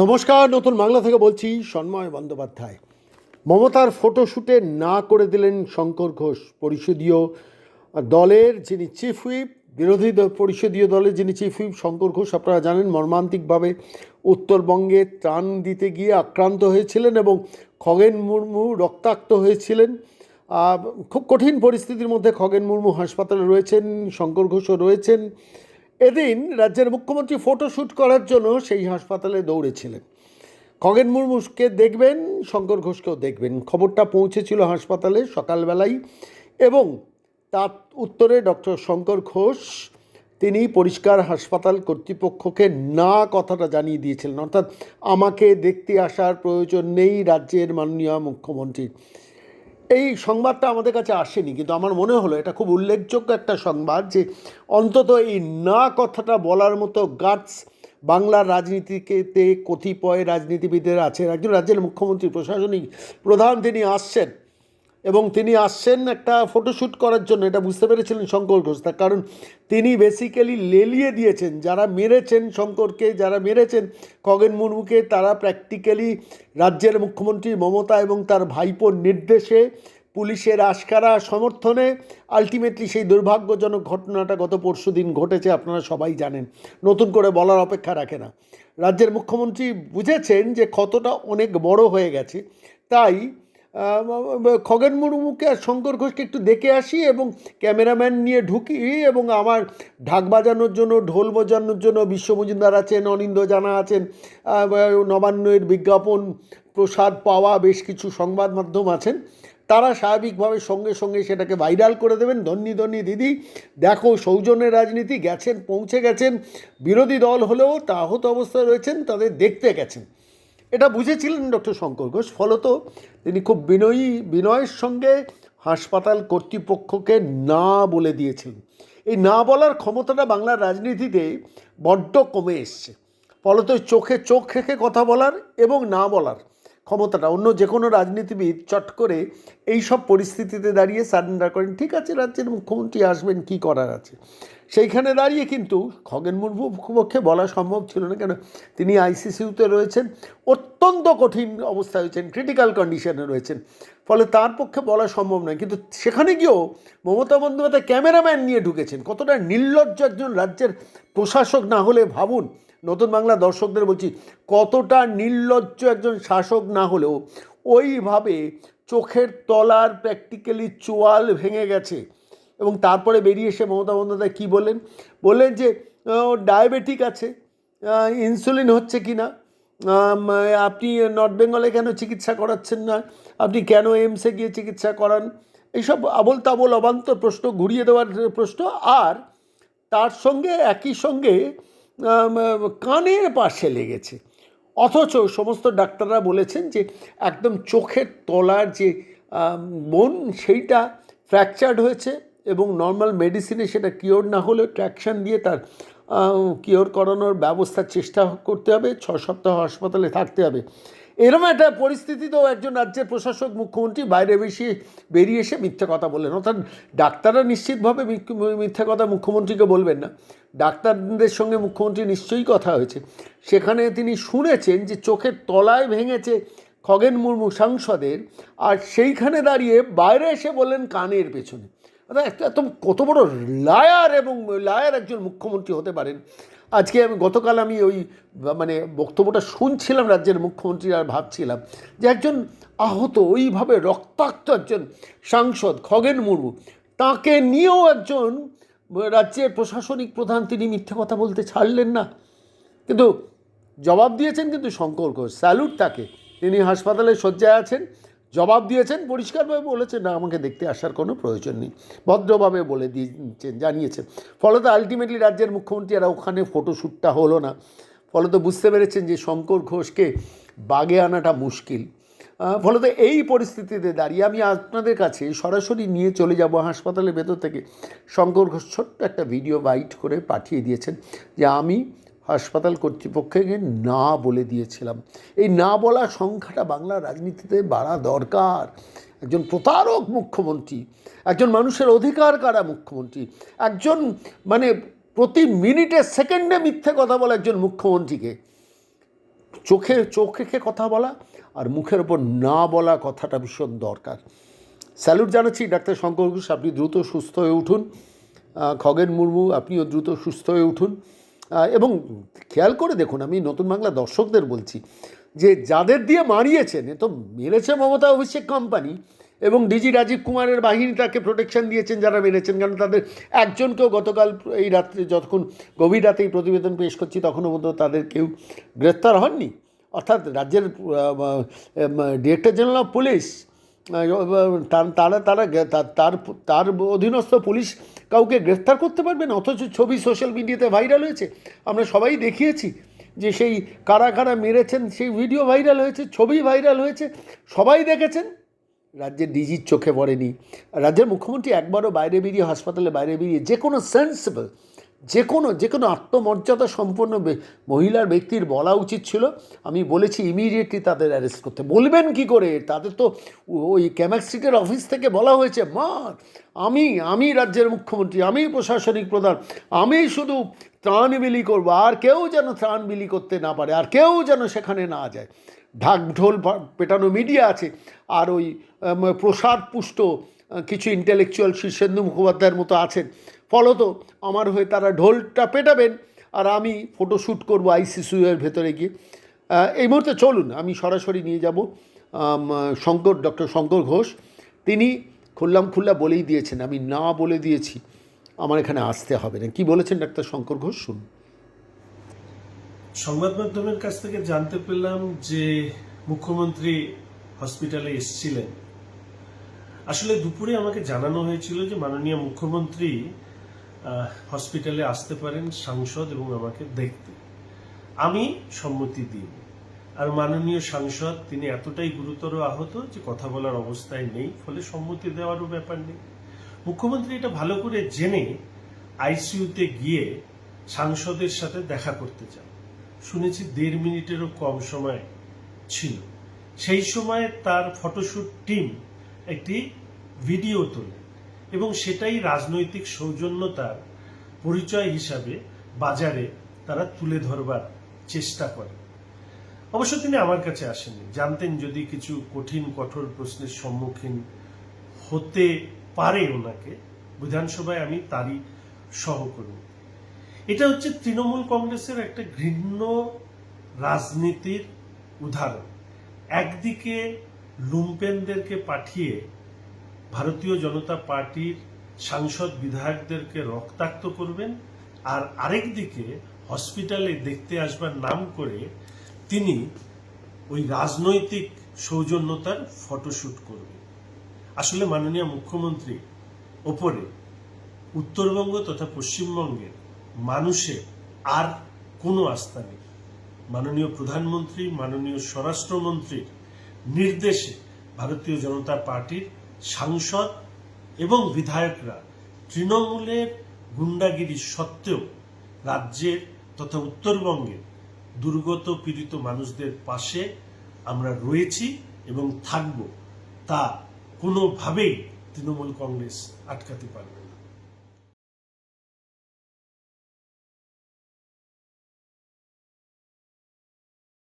নমস্কার, নতুন বাংলা থেকে বলছি সন্ময় বন্দ্যোপাধ্যায়। মমতার ফটোশ্যুটে না করে দিলেন শঙ্কর ঘোষ পরিষদীয় দলের যিনি চিফ হুইপ, বিরোধী দল পরিষদীয় দলের যিনি চিফ হুইপ শঙ্কর ঘোষ, আপনারা জানেন মর্মান্তিকভাবে উত্তরবঙ্গে ত্রাণ দিতে গিয়ে আক্রান্ত হয়েছিলেন এবং খগেন মুর্মু রক্তাক্ত হয়েছিলেন। খুব কঠিন পরিস্থিতির মধ্যে খগেন মুর্মু হাসপাতালে রয়েছেন, শঙ্কর ঘোষও রয়েছেন। এদিন রাজ্যের মুখ্যমন্ত্রী ফটোশ্যুট করার জন্য সেই হাসপাতালে দৌড়েছিলেন। খগেন মুর্মুকে দেখবেন, শঙ্কর ঘোষকেও দেখবেন। খবরটা পৌঁছেছিল হাসপাতালে সকালবেলায় এবং তার উত্তরে ডক্টর শঙ্কর ঘোষ, তিনি পরিষ্কার হাসপাতাল কর্তৃপক্ষকে না কথাটা জানিয়ে দিয়েছিলেন। অর্থাৎ আমাকে দেখতে আসার প্রয়োজন নেই রাজ্যের মাননীয় মুখ্যমন্ত্রীর। এই সংবাদটা আমাদের কাছে আসেনি, কিন্তু আমার মনে হলো এটা খুব উল্লেখযোগ্য একটা সংবাদ যে অন্তত এই না কথাটা বলার মতো গাটস বাংলার রাজনীতিতে কতিপয় রাজনীতিবিদের আছেন। একজন রাজ্যের মুখ্যমন্ত্রী, প্রশাসনিক প্রধান তিনি আসছেন। এবং তিনি আসছেন একটা ফটোশ্যুট করার জন্য, এটা বুঝতে পেরেছিলেন শঙ্কর ঘোষ। তার কারণ, তিনি বেসিক্যালি লেলিয়ে দিয়েছেন। যারা মেরেছেন শঙ্করকে, যারা মেরেছেন খগেন মুর্মুকে, তারা প্র্যাকটিক্যালি রাজ্যের মুখ্যমন্ত্রী মমতা এবং তার ভাইপোর নির্দেশে, পুলিশের আশকারা সমর্থনে আলটিমেটলি সেই দুর্ভাগ্যজনক ঘটনাটা গত পরশু দিন ঘটেছে, আপনারা সবাই জানেন। নতুন করে বলার অপেক্ষা রাখে না। রাজ্যের মুখ্যমন্ত্রী বুঝেছেন যে ক্ষতটা অনেক বড় হয়ে গেছে। তাই খগেন মুর্মুকে আর শঙ্কর ঘোষকে একটু দেখে আসি এবং ক্যামেরাম্যান নিয়ে ঢুকি এবং আমার ঢাক বাজানোর জন্য, ঢোল বাজানোর জন্য বিশ্ব মজুমদার আছেন অনিন্দ জানা আছেন নবান্নের বিজ্ঞাপন প্রসাদ পাওয়া বেশ কিছু সংবাদ মাধ্যম আছেন। তারা স্বাভাবিকভাবে সঙ্গে সঙ্গে সেটাকে ভাইরাল করে দেবেন। ধন্যি ধন্যি, দিদি, দেখো সৌজন্যের রাজনীতি গেছেন, পৌঁছে গেছেন, বিরোধী দল হলেও তা আহত অবস্থায় রয়েছেন, তাদের দেখতে গেছেন। এটা বুঝেছিলেন ডক্টর শঙ্কর ঘোষ। ফলত তিনি খুব বিনয়ী, বিনয়ের সঙ্গে হাসপাতাল কর্তৃপক্ষকে না বলে দিয়েছিলেন এই না বলার ক্ষমতাটা বাংলার রাজনীতিতে বড্ড কমে এসছে। ফলত চোখে চোখ রেখে কথা বলার এবং না বলার। ক্ষমতাটা, অন্য যে কোনো রাজনীতিবিদ চট করে এই সব পরিস্থিতিতে দাঁড়িয়ে সারেন্ডার করেন, ঠিক আছে, রাজ্যের মুখ্যমন্ত্রী আসবেন, কি করার আছে? সেইখানে দাঁড়িয়ে কিন্তু খগেন মুর্মু পক্ষে বলা সম্ভব ছিল না, কেন তিনি আইসিসিউতে রয়েছেন, অত্যন্ত কঠিন অবস্থায় রয়েছেন ক্রিটিক্যাল কন্ডিশনে রয়েছেন। ফলে তার পক্ষে বলা সম্ভব নয়। কিন্তু সেখানে গিয়েও মমতা বন্দ্যোপাধ্যায় ক্যামেরাম্যান নিয়ে ঢুকেছেন। কতটা নির্লজ্জ একজন রাজ্যের প্রশাসক না হলে ভাবুন, নতুন বাংলা দর্শকদের বলছি, কতটা নির্লজ্জ একজন শাসক না হলেও ওইভাবে চোখের তলার প্র্যাকটিক্যালি চোয়াল ভেঙে গেছে। এবং তারপরে বেরিয়ে এসে মমতা বন্দ্যোপাধ্যায় কী বললেন? বললেন যে ডায়াবেটিক আছে ইনসুলিন হচ্ছে কি না আপনি নর্থ বেঙ্গলে কেন চিকিৎসা করাচ্ছেন না? আপনি কেন এমসে গিয়ে চিকিৎসা করান? এইসব আবল তাবল অবান্তর প্রশ্ন ঘুরিয়ে দেওয়ার প্রশ্ন আর তার সঙ্গে একই সঙ্গে কানের পাশে লেগেছে। অথচ সমস্ত ডাক্তাররা বলেছেন যে একদম চোখের তলার যে আম, বোন সেইটা ফ্র্যাকচার্ড হয়েছে এবং নর্মাল মেডিসিনে সেটা কিওর না হলেও ট্র্যাকশন দিয়ে তার কিওর করানোর ব্যবস্থার চেষ্টা করতে হবে। ছ সপ্তাহ হাসপাতালে থাকতে হবে। এরকম একটা পরিস্থিতিতেও একজন রাজ্যের প্রশাসক, মুখ্যমন্ত্রী বাইরে বেশি বেরিয়ে এসে মিথ্যে কথা বললেন। অর্থাৎ ডাক্তাররা নিশ্চিতভাবে মিথ্যে- কথা মুখ্যমন্ত্রীকে বলবেন না। ডাক্তারদের সঙ্গে মুখ্যমন্ত্রী নিশ্চয়ই কথা হয়েছে। সেখানে তিনি শুনেছেন যে চোখের তলায় ভেঙেছে খগেন মুর্মু সাংসদের। আর সেইখানে দাঁড়িয়ে বাইরে এসে বললেন কানের পেছনে। একটা এত কত বড় লায়ার এবং লায়ার একজন মুখ্যমন্ত্রী হতে পারেন। আজকে আমি গতকাল আমি ওই মানে বক্তব্যটা শুনছিলাম রাজ্যের মুখ্যমন্ত্রী আর ভাবছিলাম যে একজন আহত, ওইভাবে রক্তাক্ত একজন সাংসদ খগেন মুর্মু, তাকে নিয়েও একজন রাজ্যের প্রশাসনিক প্রধান তিনি মিথ্যে কথা বলতে ছাড়লেন না। কিন্তু জবাব দিয়েছেন কিন্তু শঙ্কর ঘোষ। স্যালুট তাকে। তিনি হাসপাতালে শয্যায় আছেন। জবাব দিয়েছেন, পরিষ্কারভাবে বলেছেন, না, আমাকে দেখতে আসার কোনো প্রয়োজন নেই। ভদ্রভাবে বলে দিয়েছেন, জানিয়েছেন। ফলত আলটিমেটলি রাজ্যের মুখ্যমন্ত্রী আর ওখানে ফটোশ্যুটটা হলো না। ফলত বুঝতে পেরেছেন যে শঙ্কর ঘোষকে বাগে আনাটা মুশকিল। ফলত এই পরিস্থিতিতে দাঁড়িয়ে আমি আপনাদের কাছে সরাসরি নিয়ে চলে যাব হাসপাতালের ভেতর থেকে। শঙ্কর ঘোষ ছোট্ট একটা ভিডিও বাইট করে পাঠিয়ে দিয়েছেন যে আমি হাসপাতাল কর্তৃপক্ষকে না বলে দিয়েছিলাম। এই না বলা সংখ্যাটা বাংলার রাজনীতিতে বাড়া দরকার। একজন প্রতারক মুখ্যমন্ত্রী, একজন মানুষের অধিকার কারা মুখ্যমন্ত্রী, একজন মানে প্রতি মিনিটে সেকেন্ডে মিথ্যে কথা বলা একজন মুখ্যমন্ত্রীকে। চোখে চোখে কথা বলা আর মুখের ওপর না বলা কথাটা ভীষণ দরকার। স্যালুট জানাচ্ছি ডাক্তার শঙ্কর ঘোষ, আপনি দ্রুত সুস্থ হয়ে উঠুন। খগেন মুর্মু, আপনিও দ্রুত সুস্থ হয়ে উঠুন। এবং খেয়াল করে দেখুন, আমি নতুন বাংলা দর্শকদের বলছি যে যাদের দিয়ে মারিয়েছেন, এ তো মেরেছে মমতা অভিষেক কোম্পানি এবং ডিজি রাজীব কুমারের বাহিনী তাকে প্রোটেকশন দিয়েছেন, যারা মেরেছেন, কারণ তাদের একজনকেও গতকাল এই রাত্রে যতক্ষণ গভীর রাতে এই প্রতিবেদন পেশ করছি, তখনও পর্যন্ত তাদের কেউ গ্রেপ্তার হননি। অর্থাৎ রাজ্যের ডিরেক্টর জেনারেল অফ পুলিশ তার- তারা তারা তার অধীনস্থ পুলিশ কাউকে গ্রেফতার করতে পারবে না, অথচ ছবি সোশ্যাল মিডিয়াতে ভাইরাল হয়েছে। আমরা সবাই দেখিয়েছি যে সেই কারা কারা মেরেছেন, সেই ভিডিও ভাইরাল হয়েছে, ছবি ভাইরাল হয়েছে, সবাই দেখেছেন। রাজ্যের ডিজির চোখে পড়েনি। রাজ্যের মুখ্যমন্ত্রী একবারও বাইরে বেরিয়ে, হাসপাতালে বাইরে বেরিয়ে যে কোনো সেন্সিবল যে কোনো যে কোনো আত্মমর্যাদা সম্পন্ন মহিলার ব্যক্তির বলা উচিত ছিল আমি বলেছি ইমিডিয়েটলি তাদের অ্যারেস্ট করতে। বলবেন কি করে? তাদের তো ওই ক্যামাক স্ট্রিটের অফিস থেকে বলা হয়েছে মা আমি আমি রাজ্যের মুখ্যমন্ত্রী আমি প্রশাসনিক প্রধান আমি শুধু ত্রাণ বিলি করব আর কেউ যেন ত্রাণ বিলি করতে না পারে আর কেউ যেন সেখানে না যায়। ঢাক ঢোল পেটানো মিডিয়া আছে আর ওই আম, প্রসাদ পুষ্ট কিছু ইন্টেলেকচুয়াল শীর্ষেন্দু মুখোপাধ্যায়ের মতো আছেন। ফলত আমার হয়ে তারা ঢোলটা পেটাবেন আর আমি ফটোশ্যুট করব আইসিসিউ এর ভেতরে গিয়ে। এই মুহূর্তে চলুন, আমি সরাসরি নিয়ে যাব শঙ্কর, ডক্টর শঙ্কর ঘোষ। তিনি খুললাম খুল্লা বলেই দিয়েছেন, আমি না বলে দিয়েছি, আমার এখানে আসতে হবে না। কি বলেছেন ডাক্তার শঙ্কর ঘোষ? শুনুন। সংবাদ মাধ্যমের কাছ থেকে জানতে পেলাম যে মুখ্যমন্ত্রী হসপিটালে এসেছিলেন। আসলে দুপুরে আমাকে জানানো হয়েছিল যে মাননীয় মুখ্যমন্ত্রী হসপিটালে আসতে পারেন সাংসদ এবং আমাকে দেখতে। আমি সম্মতি দিই। আর মাননীয় সাংসদ, তিনি এতটাই গুরুতর আহত যে কথা বলার অবস্থায় নেই, ফলে সম্মতি দেওয়ারও ব্যাপার নেই। মুখ্যমন্ত্রী এটা ভালো করে জেনে আইসিইউতে গিয়ে সাংসদের সাথে দেখা করতে চান। শুনেছি দেড় মিনিটেরও কম সময় ছিল। সেই সময় তার ফটোশুট টিম একটি ভিডিও তোলে। এবং সেটাই রাজনৈতিক সৌজন্যতার পরিচয় হিসাবে বাজারে তারা তুলে ধরবার চেষ্টা করে। অবশ্য তিনি আমার কাছে আসেননি। জানতেন যদি কিছু কঠিন, কঠোর প্রশ্নের সম্মুখীন হতে পারে ওনাকে, বিধানসভায় আমি তারই সহকর্মী। এটা হচ্ছে তৃণমূল কংগ্রেসের একটা ঘৃণ্য রাজনীতির উদাহরণ। একদিকে লুম্পেনদেরকে পাঠিয়ে ভারতীয় জনতা পার্টির সাংসদ বিধায়কদেরকে রক্তাক্ত করবেন আর আরেকদিকে হসপিটালে দেখতে আসবার নাম করে তিনি ওই রাজনৈতিক সৌজন্যতার ফটোশুট করবেন। আসলে মাননীয় মুখ্যমন্ত্রী ওপরে উত্তরবঙ্গ তথা পশ্চিমবঙ্গের মানুষের আর কোনো আস্থা নেই। মাননীয় প্রধানমন্ত্রী, মাননীয় স্বরাষ্ট্রমন্ত্রীর নির্দেশে ভারতীয় জনতা পার্টির সাংসদ এবং বিধায়করা তৃণমূলের গুন্ডাগিরি সত্ত্বেও রাজ্যের তথা উত্তরবঙ্গের দুর্গত পীড়িত মানুষদের পাশে আমরা রয়েছি এবং থাকব তা কোনোভাবেই তৃণমূল কংগ্রেস আটকাতে পারবে।